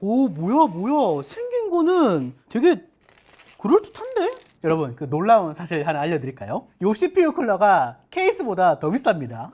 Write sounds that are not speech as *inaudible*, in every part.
오 뭐야 뭐야 생긴 거는 되게 그럴듯한데? 여러분 그 놀라운 사실 하나 알려드릴까요? 요 CPU 쿨러가 케이스보다 더 비쌉니다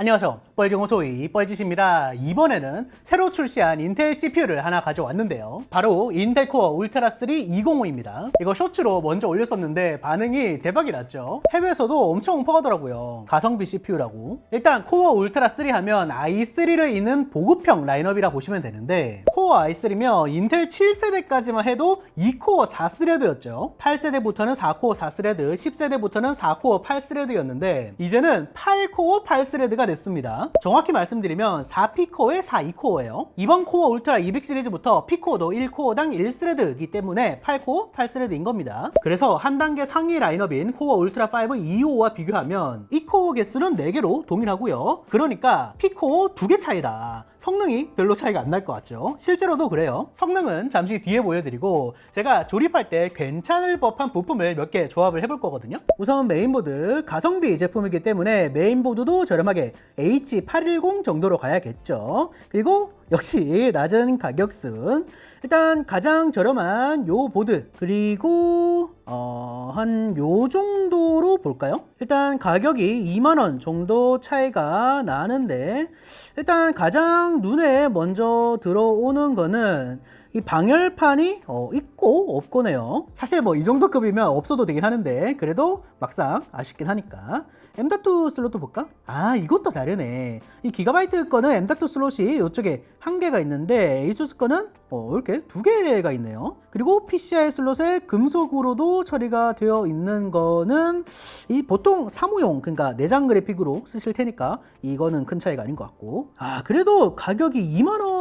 안녕하세요. 뻘정호 소위 뻘짓입니다. 이번에는 새로 출시한 인텔 CPU를 하나 가져왔는데요. 바로 인텔 코어 울트라 3 205입니다. 이거 쇼츠로 먼저 올렸었는데 반응이 대박이 났죠. 해외에서도 엄청 퍼가더라고요. 가성비 CPU라고. 일단 코어 울트라 3 하면 i3를 잇는 보급형 라인업이라 보시면 되는데 코어 i3면 인텔 7세대까지만 해도 2코어 4스레드였죠. 8세대부터는 4코어 4스레드 10세대부터는 4코어 8스레드였는데 이제는 8코어 8스레드가 됐습니다. 정확히 말씀드리면 4피코어의 4이코어예요. 이번 코어 울트라 200 시리즈부터 피코어도 1코어당 1스레드이기 때문에 8코어 8스레드인 겁니다. 그래서 한 단계 상위 라인업인 코어 울트라 5 225와 비교하면 이 코어 개수는 4개로 동일하고요. 그러니까 피코어 2개 차이다. 성능이 별로 차이가 안 날 것 같죠? 실제로도 그래요. 성능은 잠시 뒤에 보여드리고 제가 조립할 때 괜찮을 법한 부품을 몇 개 조합을 해볼 거거든요. 우선 메인보드 가성비 제품이기 때문에 메인보드도 저렴하게 H810 정도로 가야겠죠. 그리고 역시 낮은 가격순 일단 가장 저렴한 요 보드 그리고 어, 한 요 정도로 볼까요? 일단 가격이 2만원 정도 차이가 나는데 일단 가장 눈에 먼저 들어오는 거는 이 방열판이 어, 있고 없고네요. 사실 뭐 이 정도 급이면 없어도 되긴 하는데 그래도 막상 아쉽긴 하니까 M.2 슬롯도 볼까? 아 이것도 다르네. 이 기가바이트 거는 M.2 슬롯이 이쪽에 한 개가 있는데 에이수스 거는 어, 이렇게 두 개가 있네요. 그리고 PCI 슬롯에 금속으로도 처리가 되어 있는 거는 이 보통 사무용 그러니까 내장 그래픽으로 쓰실 테니까 이거는 큰 차이가 아닌 것 같고 아 그래도 가격이 2만 원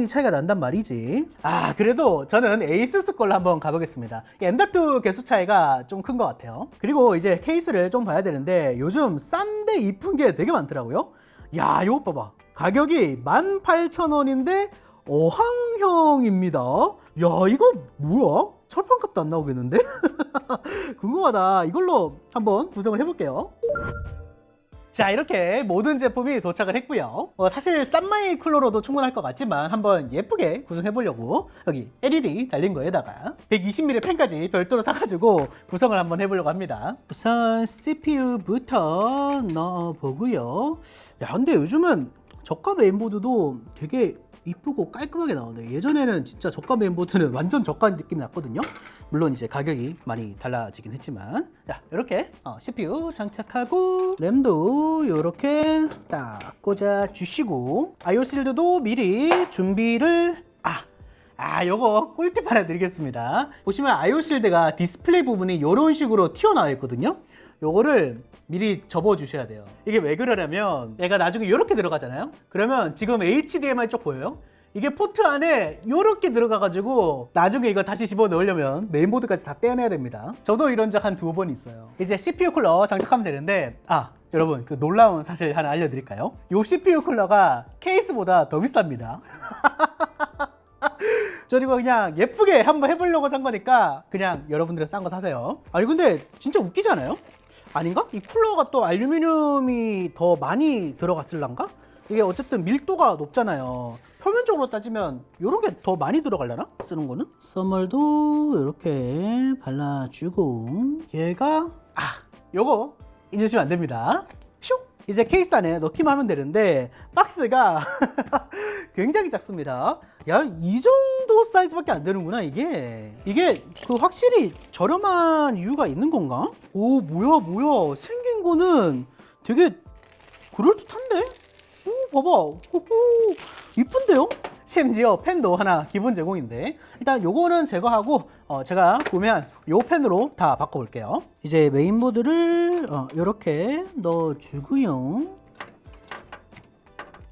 이 차이가 난단 말이지. 아 그래도 저는 에이수스 걸로 한번 가보겠습니다. 이 M.2 개수 차이가 좀 큰 것 같아요. 그리고 이제 케이스를 좀 봐야 되는데 요즘 싼데 이쁜 게 되게 많더라고요. 야 이거 봐봐. 가격이 18,000원인데 어항형입니다. 야, 이거 뭐야? 철판값도 안 나오겠는데? *laughs* 궁금하다. 이걸로 한번 구성을 해볼게요. 자, 이렇게 모든 제품이 도착을 했고요. 어, 사실 싼마이 쿨러로도 충분할 것 같지만 한번 예쁘게 구성해 보려고 여기 LED 달린 거에다가 120mm 펜까지 별도로 사가지고 구성을 한번 해보려고 합니다. 우선 CPU부터 넣어보고요. 야, 근데 요즘은 저가 메인보드도 되게 이쁘고 깔끔하게 나오네. 예전에는 진짜 저가 메인보드는 *laughs* 완전 저가 느낌이 났거든요. 물론 이제 가격이 많이 달라지긴 했지만. 자, 이렇게 어, CPU 장착하고 램도 이렇게 딱 꽂아 주시고 아이오 실드도 미리 준비를 아 아, 요거 꿀팁 하나 드리겠습니다. 보시면 아이오 실드가 디스플레이 부분이 이런 식으로 튀어나와 있거든요. 요거를 미리 접어 주셔야 돼요. 이게 왜 그러냐면 얘가 나중에 이렇게 들어가잖아요. 그러면 지금 HDMI 쪽 보여요? 이게 포트 안에 이렇게 들어가가지고 나중에 이거 다시 집어 넣으려면 메인보드까지 다 떼어내야 됩니다. 저도 이런 적 한 두 번 있어요. 이제 CPU 쿨러 장착하면 되는데 아 여러분 그 놀라운 사실 하나 알려드릴까요? 요 CPU 쿨러가 케이스보다 더 비쌉니다. *laughs* 저 이거 그냥 예쁘게 한번 해보려고 산 거니까 그냥 여러분들은 싼 거 사세요. 아니 근데 진짜 웃기지 않아요? 아닌가? 이 쿨러가 또 알루미늄이 더 많이 들어갔을란가? 이게 어쨌든 밀도가 높잖아요. 표면적으로 따지면 이런 게 더 많이 들어갈려나? 쓰는 거는? 선물도 이렇게 발라주고 얘가 아 요거 잊으시면 안 됩니다. 슉! 이제 케이스 안에 넣기만 하면 되는데 박스가 *laughs* 굉장히 작습니다. 야, 이 정도 사이즈밖에 안 되는구나, 이게. 이게 그 확실히 저렴한 이유가 있는 건가? 오, 뭐야, 뭐야. 생긴 거는 되게 그럴듯한데? 오, 봐봐. 이쁜데요? 심지어 펜도 하나 기본 제공인데 일단 요거는 제거하고 어, 제가 보면 요 펜으로 다 바꿔볼게요. 이제 메인보드를 어, 이렇게 넣어주고요.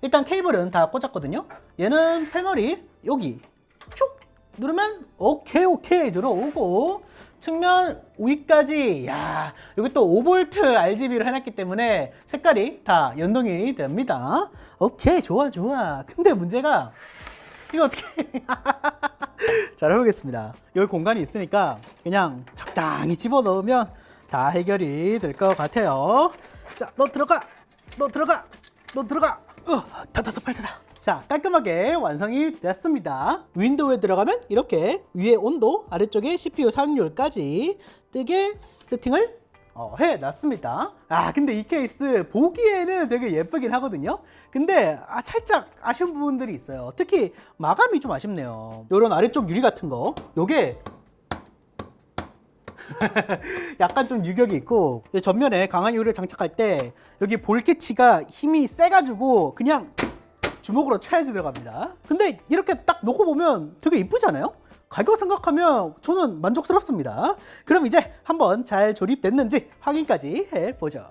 일단 케이블은 다 꽂았거든요. 얘는 패널이 여기 쭉 누르면 오케이 오케이 들어오고 측면 위까지 야 여기 또 5V RGB로 해놨기 때문에 색깔이 다 연동이 됩니다. 오케이 좋아 좋아. 근데 문제가 이거 어떻게 *laughs* 잘 해보겠습니다. 여기 공간이 있으니까 그냥 적당히 집어넣으면 다 해결이 될 것 같아요. 자 너 들어가! 너 들어가! 너 들어가! 어, 닫아다 빨리 닫아 자, 깔끔하게 완성이 됐습니다. 윈도우에 들어가면 이렇게 위에 온도, 아래쪽에 CPU 사용률까지 뜨게 세팅을 어, 해놨습니다. 아, 근데 이 케이스 보기에는 되게 예쁘긴 하거든요. 근데 아, 살짝 아쉬운 부분들이 있어요. 특히 마감이 좀 아쉽네요. 요런 아래쪽 유리 같은 거, 요게 *laughs* 약간 좀 유격이 있고 이 전면에 강한 유리를 장착할 때 여기 볼캐치가 힘이 세가지고 그냥 주먹으로 쳐야지 들어갑니다. 근데 이렇게 딱 놓고 보면 되게 이쁘지 않아요? 가격 생각하면 저는 만족스럽습니다. 그럼 이제 한번 잘 조립됐는지 확인까지 해보죠.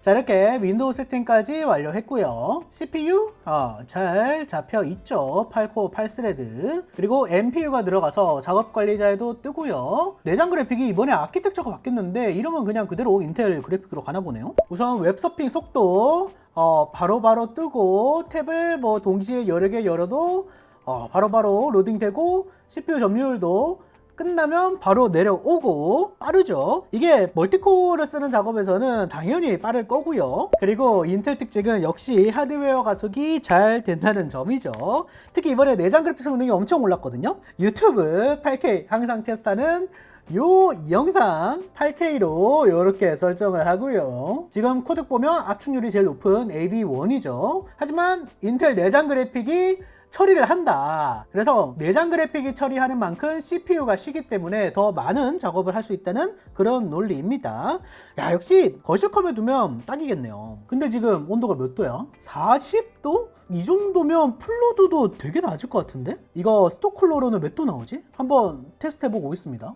자 이렇게 윈도우 세팅까지 완료했고요. CPU 어, 잘 잡혀 있죠. 8코어 8스레드. 그리고 MPU가 들어가서 작업 관리자에도 뜨고요. 내장 그래픽이 이번에 아키텍처가 바뀌었는데 이름은 그냥 그대로 인텔 그래픽으로 가나 보네요. 우선 웹서핑 속도 어, 바로바로 뜨고 탭을 뭐 동시에 여러 개 열어도 어, 바로바로 로딩되고 CPU 점유율도 끝나면 바로 내려오고 빠르죠. 이게 멀티코어를 쓰는 작업에서는 당연히 빠를 거고요. 그리고 인텔 특징은 역시 하드웨어 가속이 잘 된다는 점이죠. 특히 이번에 내장 그래픽 성능이 엄청 올랐거든요. 유튜브 8K 항상 테스트하는 요 영상 8K로 이렇게 설정을 하고요. 지금 코덱 보면 압축률이 제일 높은 AV1이죠. 하지만 인텔 내장 그래픽이 처리를 한다. 그래서 내장 그래픽이 처리하는 만큼 CPU가 쉬기 때문에 더 많은 작업을 할 수 있다는 그런 논리입니다. 야, 역시 거실컴에 두면 딱이겠네요. 근데 지금 온도가 몇 도야? 40도? 이 정도면 풀로드도 되게 낮을 것 같은데? 이거 스톡 쿨러로는 몇 도 나오지? 한번 테스트 해보고 오겠습니다.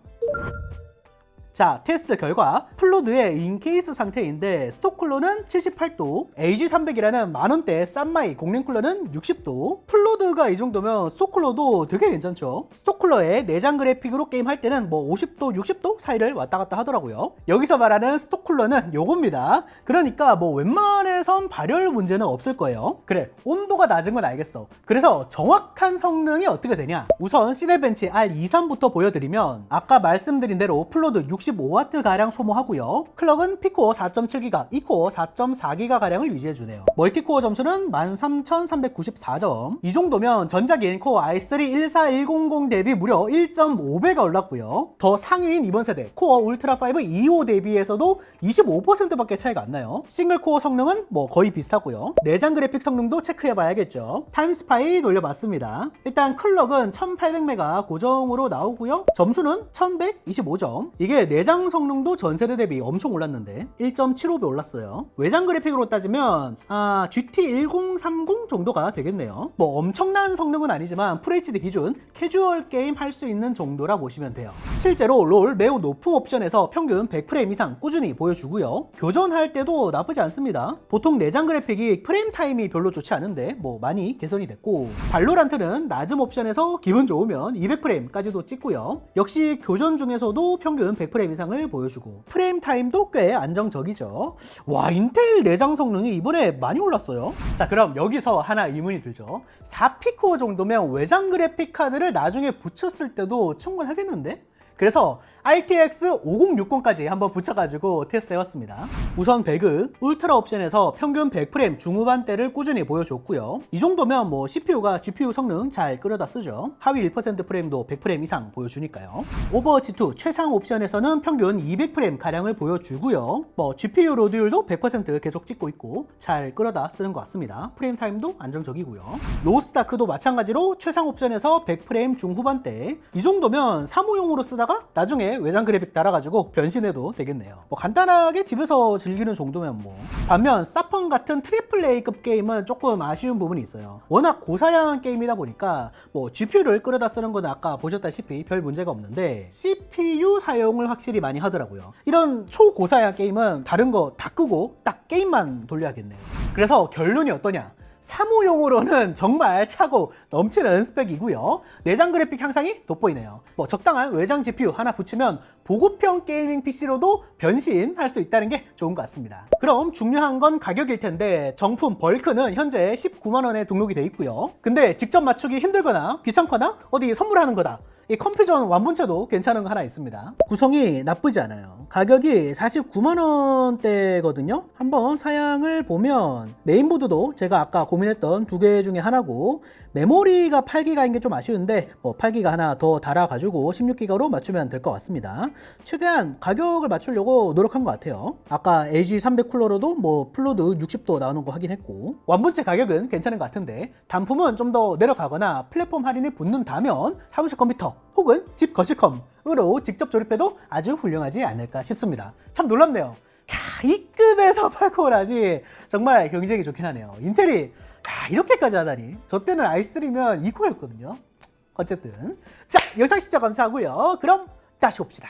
자, 테스트 결과 플로드의 인케이스 상태인데 스톡 쿨러는 78도, AG300이라는 만원대 싼마이 공랭 쿨러는 60도. 플로드가 이 정도면 스톡 쿨러도 되게 괜찮죠. 스톡 쿨러의 내장 그래픽으로 게임할 때는 뭐 50도, 60도 사이를 왔다 갔다 하더라고요. 여기서 말하는 스톡 쿨러는 요겁니다. 그러니까 뭐 웬만해선 발열 문제는 없을 거예요. 그래, 온도가 낮은 건 알겠어. 그래서 정확한 성능이 어떻게 되냐? 우선 시네벤치 R23부터 보여드리면 아까 말씀드린 대로 플로드 65W 가량 소모하고요. 클럭은 P코어 4.7기가, E코어 4.4기가 가량을 유지해주네요. 멀티코어 점수는 13,394점. 이 정도면 전작인 코어 i3 14100 대비 무려 1.5배가 올랐고요. 더 상위인 이번 세대 코어 울트라 5 25 대비해서도 25%밖에 차이가 안 나요. 싱글 코어 성능은 뭐 거의 비슷하고요. 내장 그래픽 성능도 체크해봐야겠죠. 타임스파이 돌려봤습니다. 일단 클럭은 1800메가 고정으로 나오고요. 점수는 1125점. 이게 내장 성능도 전 세대 대비 엄청 올랐는데 1.75배 올랐어요. 외장 그래픽으로 따지면 아, GT 1030 정도가 되겠네요. 뭐 엄청난 성능은 아니지만 FHD 기준 캐주얼 게임 할 수 있는 정도라 보시면 돼요. 실제로 롤 매우 높은 옵션에서 평균 100프레임 이상 꾸준히 보여주고요. 교전할 때도 나쁘지 않습니다. 보통 내장 그래픽이 프레임 타임이 별로 좋지 않은데 뭐 많이 개선이 됐고 발로란트는 낮은 옵션에서 기분 좋으면 200프레임까지도 찍고요. 역시 교전 중에서도 평균 100프레임 이상을 보여주고 프레임 타임도 꽤 안정적이죠. 와 인텔 내장 성능이 이번에 많이 올랐어요. 자 그럼 여기서 하나 의문이 들죠. 4피코 정도면 외장 그래픽 카드를 나중에 붙였을 때도 충분하겠는데? 그래서 RTX 5060까지 한번 붙여가지고 테스트 해봤습니다. 우선 배그, 울트라 옵션에서 평균 100프레임 중후반대를 꾸준히 보여줬고요. 이 정도면 뭐 CPU가 GPU 성능 잘 끌어다 쓰죠. 하위 1% 프레임도 100프레임 이상 보여주니까요. 오버워치 2 최상 옵션에서는 평균 200프레임 가량을 보여주고요. 뭐 GPU 로드율도 100% 계속 찍고 있고 잘 끌어다 쓰는 것 같습니다. 프레임 타임도 안정적이고요. 로스다크도 마찬가지로 최상 옵션에서 100프레임 중후반대 이 정도면 사무용으로 쓰다가 나중에 외장 그래픽 달아가지고 변신해도 되겠네요. 뭐 간단하게 집에서 즐기는 정도면 뭐. 반면 사펀 같은 트리플 A급 게임은 조금 아쉬운 부분이 있어요. 워낙 고사양한 게임이다 보니까 뭐 GPU를 끌어다 쓰는 건 아까 보셨다시피 별 문제가 없는데 CPU 사용을 확실히 많이 하더라고요. 이런 초고사양 게임은 다른 거 다 끄고 딱 게임만 돌려야겠네요. 그래서 결론이 어떠냐? 사무용으로는 정말 차고 넘치는 스펙이고요. 내장 그래픽 향상이 돋보이네요. 뭐 적당한 외장 GPU 하나 붙이면 보급형 게이밍 PC로도 변신할 수 있다는 게 좋은 것 같습니다. 그럼 중요한 건 가격일 텐데 정품 벌크는 현재 19만 원에 등록이 돼 있고요. 근데 직접 맞추기 힘들거나 귀찮거나 어디 선물하는 거다. 이 컴퓨전 완본체도 괜찮은 거 하나 있습니다. 구성이 나쁘지 않아요. 가격이 49만 원대거든요. 한번 사양을 보면 메인보드도 제가 아까 고민했던 두 개 중에 하나고 메모리가 8기가인 게 좀 아쉬운데 뭐 8기가 하나 더 달아가지고 16기가로 맞추면 될 것 같습니다. 최대한 가격을 맞추려고 노력한 것 같아요. 아까 LG 300 쿨러로도 뭐 플로드 60도 나오는 거 확인했고 완본체 가격은 괜찮은 것 같은데 단품은 좀 더 내려가거나 플랫폼 할인이 붙는다면 사무실 혹은 집 거실컴으로 직접 조립해도 아주 훌륭하지 않을까 싶습니다. 참 놀랍네요. 야, 이 급에서 *laughs* 팔코라니 정말 경쟁이 좋긴 하네요. 인텔이 야, 이렇게까지 하다니. 저 때는 i3면 2코였거든요. 어쨌든 자 영상 시청 감사하고요. 그럼 다시 봅시다.